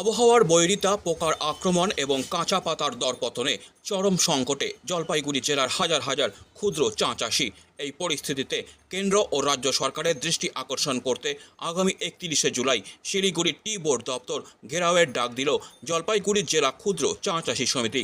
আবহাওয়ার বৈরিতা, পোকার আক্রমণ এবং কাঁচা পাতার দরপতনে চরম সংকটে জলপাইগুড়ি জেলার হাজার হাজার ক্ষুদ্র চা চাষি এই পরিস্থিতিতে কেন্দ্র ও রাজ্য সরকারের দৃষ্টি আকর্ষণ করতে আগামী একত্রিশে জুলাই শিলিগুড়ি টি বোর্ড দপ্তর ঘেরাওয়ের ডাক দিল জলপাইগুড়ি জেলা ক্ষুদ্র চা চাষি সমিতি।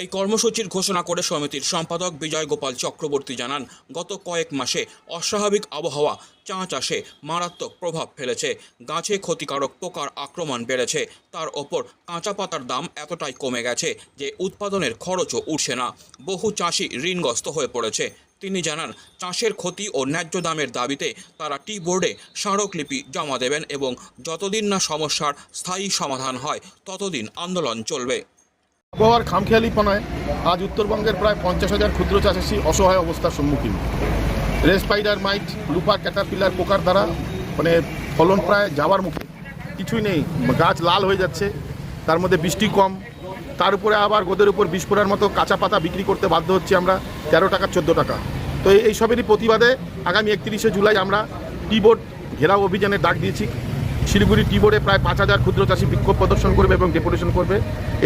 এই কর্মসূচির ঘোষণা করে সমিতির সম্পাদক বিজয় গোপাল চক্রবর্তী জানান, গত কয়েক মাসে অস্বাভাবিক আবহাওয়া, চা চাষে মারাত্মক প্রভাব ফেলেছে। গাছে ক্ষতিকারক পোকার আক্রমণ বেড়েছে। তার ওপর কাঁচা পাতার দাম এতটাই কমে গেছে যে উৎপাদনের খরচও উঠছে না। বহু চাষি ঋণগ্রস্ত হয়ে পড়েছে। তিনি জানান, চাষের ক্ষতি ও ন্যায্য দামের দাবিতে তারা টি বোর্ডে স্মারকলিপি জমা দেবেন এবং যতদিন না সমস্যার স্থায়ী সমাধান হয়, ততদিন আন্দোলন চলবে। আবহাওয়ার খামখেয়ালিপনায় আজ উত্তরবঙ্গের প্রায় পঞ্চাশ হাজার ক্ষুদ্র চাষাসী অসহায় অবস্থার সম্মুখীন। রেসপাইডার মাইট লুপার ক্যাটারপিলার, পোকার দ্বারা মানে ফলন প্রায় যাওয়ার মুখে। কিছুই নেই, গাছ লাল হয়ে যাচ্ছে, তার মধ্যে বৃষ্টি কম। তার উপরে আবার গোদের উপর বিষ পড়ার মতো কাঁচা পাতা বিক্রি করতে বাধ্য হচ্ছি আমরা, তেরো টাকা, চোদ্দ টাকা। তো এই সবেরই প্রতিবাদে আগামী একত্রিশে জুলাই আমরা টি বোর্ড ঘেরাও অভিযানে ডাক দিয়েছি। শিলিগুড়ি টি বোর্ডে প্রায় পাঁচ হাজার ক্ষুদ্র চাষী বিক্ষোভ প্রদর্শন করবে এবং ডেপুটেশন করবে।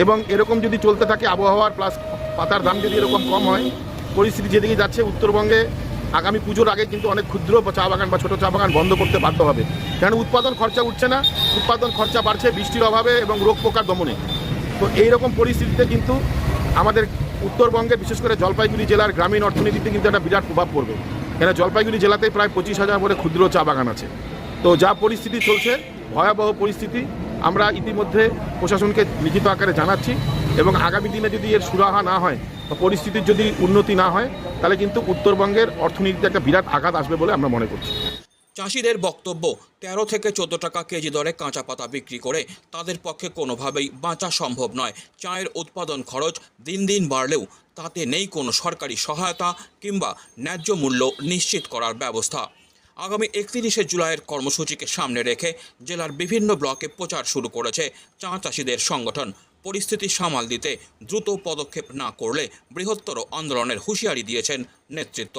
এবং এরকম যদি চলতে থাকে, আবহাওয়ার প্লাস পাতার দাম যদি এরকম কম হয়, পরিস্থিতি যেদিকে যাচ্ছে, উত্তরবঙ্গে আগামী পুজোর আগে কিন্তু অনেক ক্ষুদ্র চা বাগান বা ছোটো চা বাগান বন্ধ করতে বাধ্য হবে। কারণ উৎপাদন খরচা উঠছে না, উৎপাদন খরচা বাড়ছে, বৃষ্টির অভাবে এবং রোগ পোকার দমনে। তো এইরকম পরিস্থিতিতে কিন্তু আমাদের উত্তরবঙ্গে, বিশেষ করে জলপাইগুড়ি জেলার গ্রামীণ অর্থনীতিতে কিন্তু একটা বিরাট প্রভাব পড়বে। কেন জলপাইগুড়ি জেলাতে প্রায় পঁচিশ হাজার করে ক্ষুদ্র চা বাগান আছে। তো যা পরিস্থিতি চলছে, ভয়াবহ পরিস্থিতি, আমরা ইতিমধ্যে প্রশাসনকে লিখিত আকারে জানাচ্ছি এবং আগামী দিনে যদি এর সুরাহা না হয় বা পরিস্থিতির যদি উন্নতি না হয়, তাহলে কিন্তু উত্তরবঙ্গের অর্থনীতিতে একটা বিরাট আঘাত আসবে বলে আমরা মনে করছি। চাষিদের বক্তব্য, তেরো থেকে চোদ্দ টাকা কেজি দরে কাঁচা পাতা বিক্রি করে তাদের পক্ষে কোনোভাবেই বাঁচা সম্ভব নয়। চায়ের উৎপাদন খরচ দিন দিন বাড়লেও তাতে নেই কোনো সরকারি সহায়তা কিংবা ন্যায্য মূল্য নিশ্চিত করার ব্যবস্থা। আগামী একত্রিশে জুলাইয়ের কর্মসূচিকে সামনে রেখে জেলার বিভিন্ন ব্লকে প্রচার শুরু করেছে চা চাষিদের সংগঠন। পরিস্থিতি সামাল দিতে দ্রুত পদক্ষেপ না করলে বৃহত্তর আন্দোলনের হুঁশিয়ারি দিয়েছেন নেতৃত্ব।